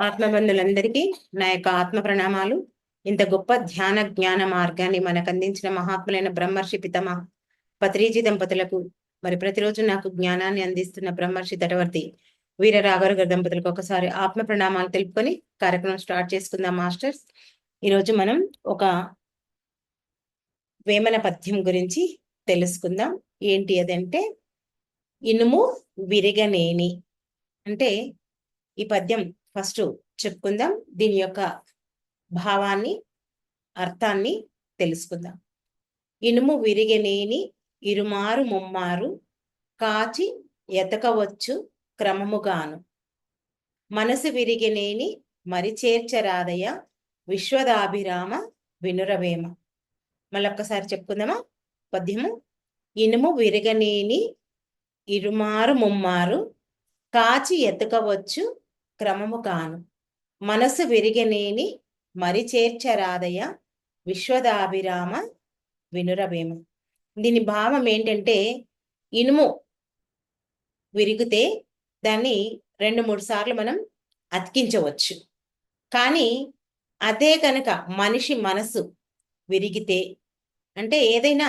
ఆత్మబంధులందరికీ నా యొక్క ఆత్మ ప్రణామాలు. ఇంత గొప్ప ధ్యాన జ్ఞాన మార్గాన్ని మనకు అందించిన మహాత్ములైన బ్రహ్మర్షి పితమ పత్రిజీ దంపతులకు మరి ప్రతిరోజు నాకు జ్ఞానాన్ని అందిస్తున్న బ్రహ్మర్షి తటవర్తి వీర రాఘవ గారి దంపతులకు ఒకసారి ఆత్మ ప్రణామాలు తెలుపుకొని కార్యక్రమం స్టార్ట్ చేసుకుందాం మాస్టర్స్. ఈరోజు మనం ఒక వేమన పద్యం గురించి తెలుసుకుందాం. ఏంటి అదంటే ఇనుము విరిగనేని. అంటే ఈ పద్యం ఫస్ట్ చెప్పుకుందాం. దీని యొక్క భావాన్ని అర్థాన్ని తెలుసుకుందాం. ఇనుము విరిగనేని ఇరుమారు ముమ్మారు కాచి ఎతకవచ్చు క్రమముగాను. మనసు విరిగనేని మరి చేర్చరాదయ విశ్వదాభిరామ వినురవేమ. మళ్ళొక్కసారి చెప్పుకుందామా? పద్యము. ఇనుము విరగనేని ఇరుమారు ముమ్మారు కాచి ఎతకవచ్చు క్రమము కాను మనసు విరిగనేని మరి చేర్చరాదయ విశ్వదాభిరామ వినురవేమ. దీని భావం ఏంటంటే ఇనుము విరిగితే దాన్ని రెండు మూడు సార్లు మనం అతికించవచ్చు. కానీ అదే కనుక మనిషి మనసు విరిగితే అంటే ఏదైనా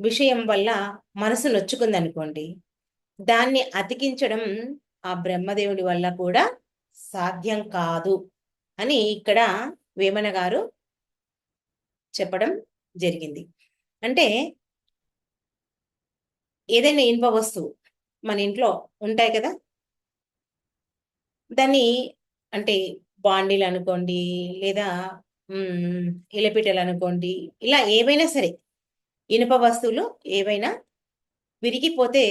విషయం వల్ల మనసు నొచ్చుకుందనుకోండి దాన్ని అతికించడం ఆ బ్రహ్మదేవుడి వల్ల కూడా సాధ్యం కాదు అని ఇక్కడ వేమన గారు చెప్పడం జరిగింది. అంటే ఏదైనా ఇనుప వస్తువు మన ఇంట్లో ఉంటాయి కదా? దాన్ని అంటే బాండీలు అనుకోండి లేదా ఇలపిటలు అనుకోండి ఇలా ఏవైనా సరే ఇనుప వస్తువులు ఏవైనా విరిగిపోతే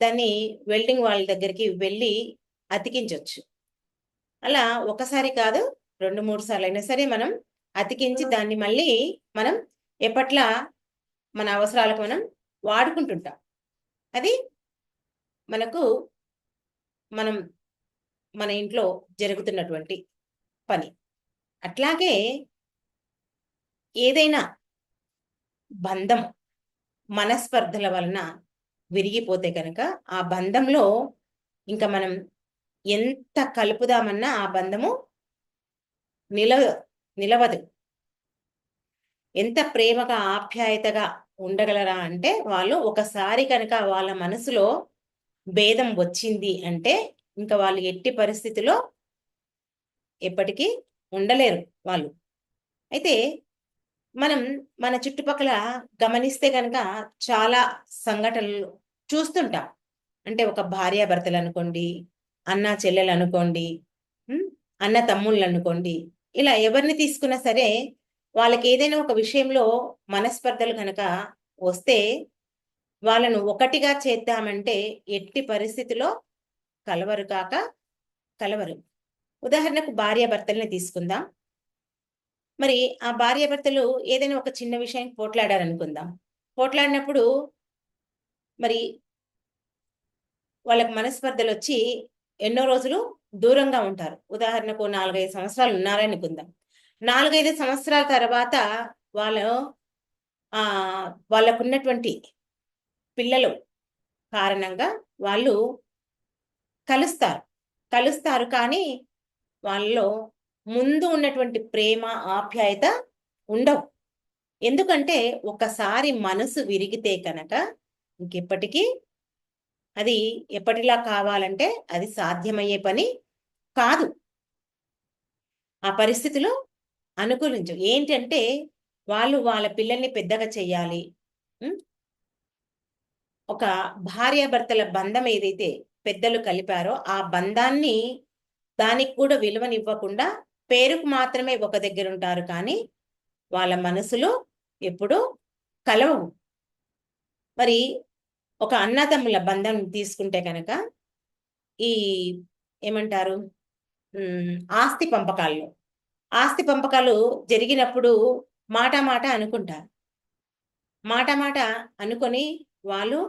దాన్ని వెల్డింగ్ వాళ్ళ దగ్గరికి వెళ్ళి అతికించవచ్చు అలా ఒకసారి కాదు రెండు మూడు సార్లు అయినా సరే మనం అతికించి దాన్ని మళ్ళీ మనం ఎప్పట్లా మన అవసరాలకు మనం వాడుకుంటుంటాం. అది మనకు మనం మన ఇంట్లో జరుగుతున్నటువంటి పని. అట్లాగే ఏదైనా బంధం మనస్పర్ధల వలన విరిగిపోతే కనుక ఆ బంధంలో ఇంకా మనం ఎంత కలుపుదామన్నా ఆ బంధము నిలవ నిలవదు. ఎంత ప్రేమగా ఆప్యాయతగా ఉండగలరా అంటే వాళ్ళు ఒకసారి కనుక వాళ్ళ మనసులో భేదం వచ్చింది అంటే ఇంకా వాళ్ళు ఎట్టి పరిస్థితిలో ఎప్పటికీ ఉండలేరు వాళ్ళు. అయితే మనం మన చుట్టుపక్కల గమనిస్తే కనుక చాలా సంఘటనలు చూస్తుంటాం. అంటే ఒక భార్యాభర్తలు అనుకోండి అన్న చెల్లెలు అనుకోండి అన్న తమ్ముళ్ళు అనుకోండి ఇలా ఎవరిని తీసుకున్నా సరే వాళ్ళకి ఏదైనా ఒక విషయంలో మనస్పర్ధలు కనుక వస్తే వాళ్ళను ఒకటిగా చేద్దామంటే ఎట్టి పరిస్థితిలో కలవరు కాక కలవరు. ఉదాహరణకు భార్యాభర్తల్ని తీసుకుందాం. మరి ఆ భార్యాభర్తలు ఏదైనా ఒక చిన్న విషయం పోట్లాడారనుకుందాం. పోట్లాడినప్పుడు మరి వాళ్ళకి మనస్పర్ధలు వచ్చి ఎన్నో రోజులు దూరంగా ఉంటారు. ఉదాహరణకు నాలుగైదు సంవత్సరాలు ఉన్నారనుకుందాం నాలుగైదు సంవత్సరాల తర్వాత వాళ్ళు వాళ్ళకున్నటువంటి పిల్లలు కారణంగా వాళ్ళు కలుస్తారు. కలుస్తారు కానీ వాళ్ళలో ముందు ఉన్నటువంటి ప్రేమ ఆప్యాయత ఉండవు. ఎందుకంటే ఒకసారి మనసు విరిగితే కనుక ఇంకెప్పటికీ అది ఎప్పటిలా కావాలంటే అది సాధ్యమయ్యే పని కాదు. ఆ పరిస్థితిలో అనుకూలించు. ఏంటంటే వాళ్ళు వాళ్ళ పిల్లల్ని పెద్దగా చేయాలి ఒక భార్యాభర్తల బంధం ఏదైతే పెద్దలు కలిపారో ఆ బంధాన్ని దానికి కూడా విలువనివ్వకుండా పేరుకు మాత్రమే ఒక దగ్గర ఉంటారు కానీ వాళ్ళ మనసులో ఎప్పుడు కలవవు. మరి ఒక అన్నతమ్ముల బంధం తీసుకుంటే కనుక ఈ ఏమంటారు? ఆస్తి పంపకాల్లో ఆస్తి పంపకాలు జరిగినప్పుడు మాట మాట అనుకుంటారు. మాట మాట అనుకొని వాళ్ళు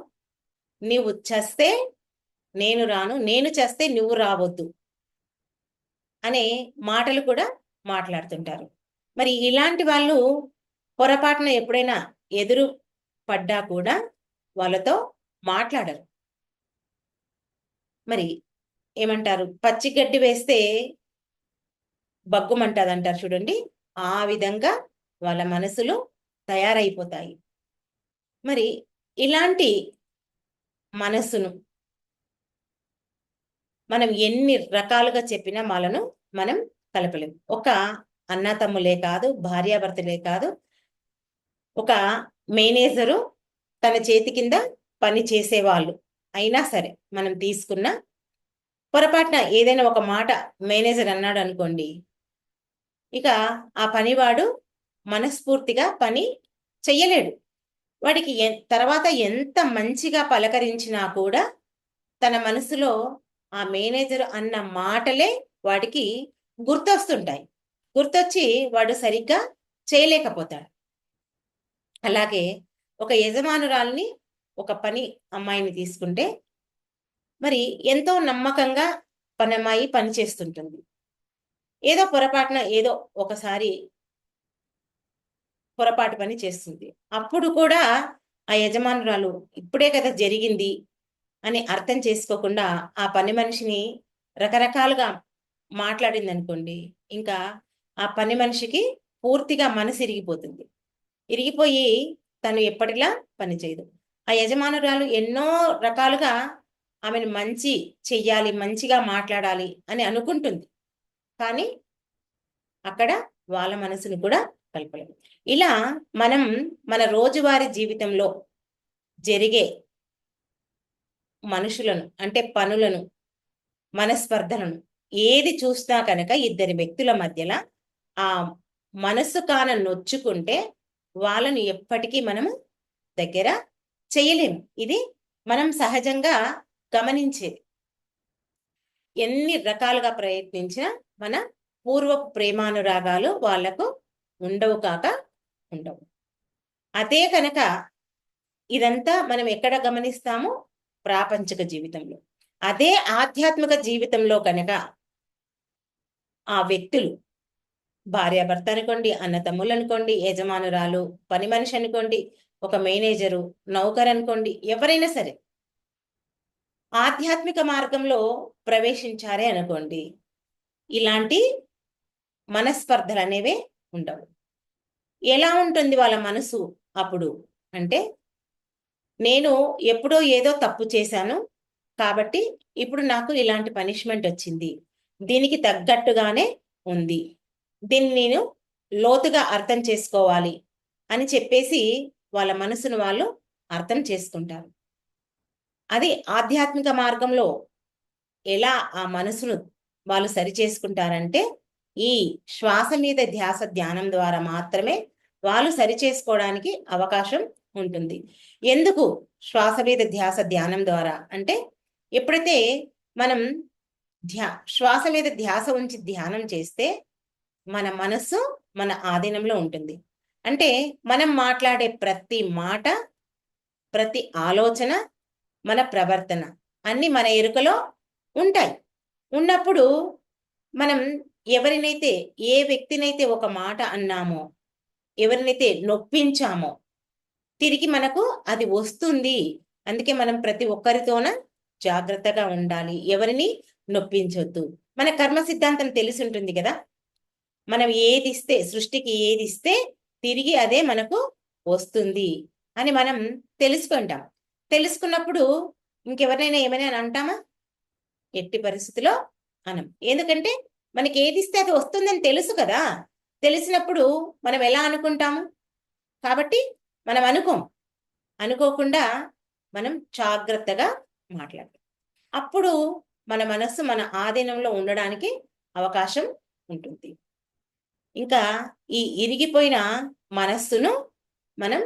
నీవు చేస్తే నేను రాను నేను చేస్తే నువ్వు రావద్దు అనే మాటలు కూడా మాట్లాడుతుంటారు. మరి ఇలాంటి వాళ్ళు పొరపాటున ఎప్పుడైనా ఎదురు పడ్డా కూడా వాళ్ళతో మాట్లాడరు. మరి ఏమంటారు? పచ్చి గడ్డి వేస్తే బగ్గుమంటది అంటారు చూడండి. ఆ విధంగా వాళ్ళ మనసులు తయారైపోతాయి. మరి ఇలాంటి మనస్సును మనం ఎన్ని రకాలుగా చెప్పినా వాళ్ళను మనం కలపలేము ఒక అన్నతమ్ములే కాదు భార్యాభర్తలే కాదు ఒక మేనేజరు తన చేతి కింద పని చేసేవాళ్ళు. అయినా సరే మనం తీసుకున్న పొరపాటున ఏదైనా ఒక మాట మేనేజర్ అన్నాడు అనుకోండి ఇక ఆ పనివాడు మనస్ఫూర్తిగా పని చెయ్యలేడు. వాడికి తర్వాత ఎంత మంచిగా పలకరించినా కూడా తన మనసులో ఆ మేనేజర్ అన్న మాటలే వాడికి గుర్తొస్తుంటాయి. గుర్తొచ్చి వాడు సరిగ్గా చేయలేకపోతాడు. అలాగే ఒక యజమానురాల్ని ఒక పని అమ్మాయిని తీసుకుంటే మరి ఎంతో నమ్మకంగా పని అమ్మాయి పని చేస్తుంటుంది. ఏదో పొరపాటున ఏదో ఒకసారి పొరపాటు పని చేస్తుంది. అప్పుడు కూడా ఆ యజమానురాలు ఇప్పుడే కదా జరిగింది అని అర్థం చేసుకోకుండా ఆ పని మనిషిని రకరకాలుగా మాట్లాడింది అనుకోండి ఇంకా ఆ పని మనిషికి పూర్తిగా మనసు ఇరిగిపోతుంది. ఇరిగిపోయి తను ఎప్పటిలా పనిచేయదు ఆ యజమానురాలు ఎన్నో రకాలుగా ఆమెను మంచి చెయ్యాలి మంచిగా మాట్లాడాలి అని అనుకుంటుంది. కానీ అక్కడ వాళ్ళ మనసును కూడా కలపలేదు ఇలా మనం మన రోజువారీ జీవితంలో జరిగే మనుషులను అంటే పనులను మనస్పర్ధలను ఏది చూసినా కనుక ఇద్దరి వ్యక్తుల మధ్యలో ఆ మనసు కాన నొచ్చుకుంటే వాళ్ళను ఎప్పటికీ మనము దగ్గర చేయలేము ఇది మనం సహజంగా గమనించేది ఎన్ని రకాలుగా ప్రయత్నించినా మన పూర్వపు ప్రేమానురాగాలు వాళ్ళకు ఉండవు కాక ఉండవు. అదే కనుక ఇదంతా మనం ఎక్కడ గమనిస్తాము ప్రాపంచిక జీవితంలో. అదే ఆధ్యాత్మిక జీవితంలో కనుక ఆ వ్యక్తులు భార్యాభర్త అనుకోండి అన్నతమ్ములు అనుకోండి యజమానురాలు పని మనిషి అనుకోండి ఒక మేనేజరు నౌకర్ అనుకోండి ఎవరైనా సరే. ఆధ్యాత్మిక మార్గంలో ప్రవేశించారే అనుకోండి ఇలాంటి మనస్పర్ధలు అనేవే ఉండవు. ఎలా ఉంటుంది వాళ్ళ మనసు అప్పుడు? అంటే నేను ఎప్పుడో ఏదో తప్పు చేశాను కాబట్టి ఇప్పుడు నాకు ఇలాంటి పనిష్మెంట్ వచ్చింది. దీనికి తగ్గట్టుగానే ఉంది. దీన్ని నేను లోతుగా అర్థం చేసుకోవాలి అని చెప్పేసి వాళ్ళ మనసును వాళ్ళు అర్థం చేసుకుంటారు. అది ఆధ్యాత్మిక మార్గంలో ఎలా ఆ మనసును వాళ్ళు సరి చేసుకుంటారంటే ఈ శ్వాస మీద ధ్యాస ధ్యానం ద్వారా మాత్రమే వాళ్ళు సరి చేసుకోవడానికి అవకాశం ఉంటుంది. ఎందుకు శ్వాస మీద ధ్యాస ధ్యానం ద్వారా? అంటే ఎప్పుడైతే మనం ధ్యా శ్వాస మీద ధ్యాస ఉంచి ధ్యానం చేస్తే మన మనస్సు మన ఆధీనంలో ఉంటుంది. అంటే మనం మాట్లాడే ప్రతి మాట ప్రతి ఆలోచన మన ప్రవర్తన అన్ని మన ఎరుకలో ఉంటాయి. ఉన్నప్పుడు మనం ఎవరినైతే ఏ వ్యక్తినైతే ఒక మాట అన్నామో ఎవరినైతే నొప్పించామో తిరిగి మనకు అది వస్తుంది. అందుకే మనం ప్రతి ఒక్కరితోన జాగ్రత్తగా ఉండాలి. ఎవరిని నొప్పించొద్దు. మన కర్మ సిద్ధాంతం తెలిసి ఉంటుంది కదా? మనం ఏది ఇస్తే సృష్టికి ఏది ఇస్తే తిరిగి అదే మనకు వస్తుంది అని మనం తెలుసుకుంటాం. తెలుసుకున్నప్పుడు ఇంకెవరినైనా ఏమైనా అంటామా? ఎట్టి పరిస్థితిలో అనం. ఎందుకంటే మనకి ఏది ఇస్తే అది వస్తుందని తెలుసు కదా. తెలిసినప్పుడు మనం ఎలా అనుకుంటాము? కాబట్టి మనం అనుకోం. అనుకోకుండా మనం జాగ్రత్తగా మాట్లాడతాం. అప్పుడు మన మనస్సు మన ఆధీనంలో ఉండడానికి అవకాశం ఉంటుంది. ఇంకా ఈ ఇరిగిపోయిన మనస్సును మనం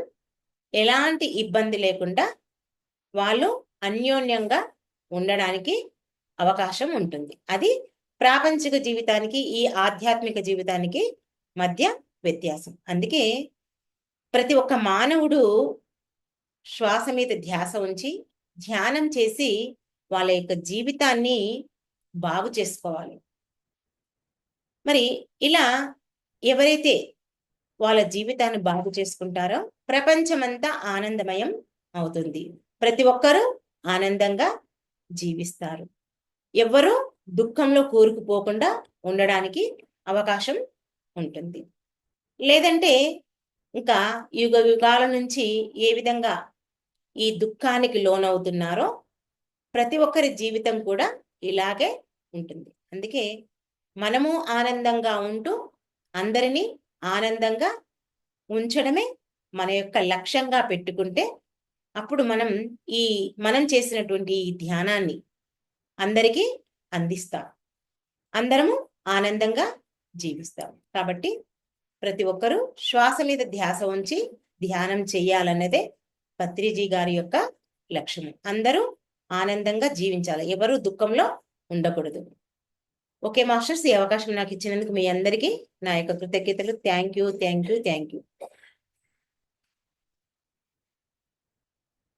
ఎలాంటి ఇబ్బంది లేకుండా వాళ్ళు అన్యోన్యంగా ఉండడానికి అవకాశం ఉంటుంది. అది ప్రాపంచిక జీవితానికి ఈ ఆధ్యాత్మిక జీవితానికి మధ్య వ్యత్యాసం. అందుకే ప్రతి ఒక్క మానవుడు శ్వాస మీద ధ్యాస ఉంచి ధ్యానం చేసి వాళ్ళ యొక్క జీవితాన్ని బాగు చేసుకోవాలి. మరి ఇలా ఎవరైతే వాళ్ళ జీవితాన్ని బాగు చేసుకుంటారో ప్రపంచమంతా ఆనందమయం అవుతుంది. ప్రతి ఒక్కరూ ఆనందంగా జీవిస్తారు. ఎవ్వరూ దుఃఖంలో కూరుకుపోకుండా ఉండడానికి అవకాశం ఉంటుంది. లేదంటే ఇంకా యుగ యుగాల నుంచి ఏ విధంగా ఈ దుఃఖానికి లోనవుతున్నారో ప్రతి ఒక్కరి జీవితం కూడా ఇలాగే ఉంటుంది. అందుకే మనము ఆనందంగా ఉంటూ అందరినీ ఆనందంగా ఉంచడమే మన యొక్క లక్ష్యంగా పెట్టుకుంటే అప్పుడు మనం ఈ మనం చేసినటువంటి ఈ ధ్యానాన్ని అందరికీ అందిస్తాం. అందరము ఆనందంగా జీవిస్తాం. కాబట్టి ప్రతి ఒక్కరూ శ్వాస మీద ధ్యాస ఉంచి ధ్యానం చేయాలన్నదే పత్రిజీ గారి యొక్క లక్ష్యం అందరూ ఆనందంగా జీవించాలి. ఎవరు దుఃఖంలో ఉండకూడదు. ఓకే మాస్టర్స్ ఈ అవకాశం నాకు ఇచ్చినందుకు మీ అందరికీ నా యొక్క కృతజ్ఞతలు. Thank you thank you thank you.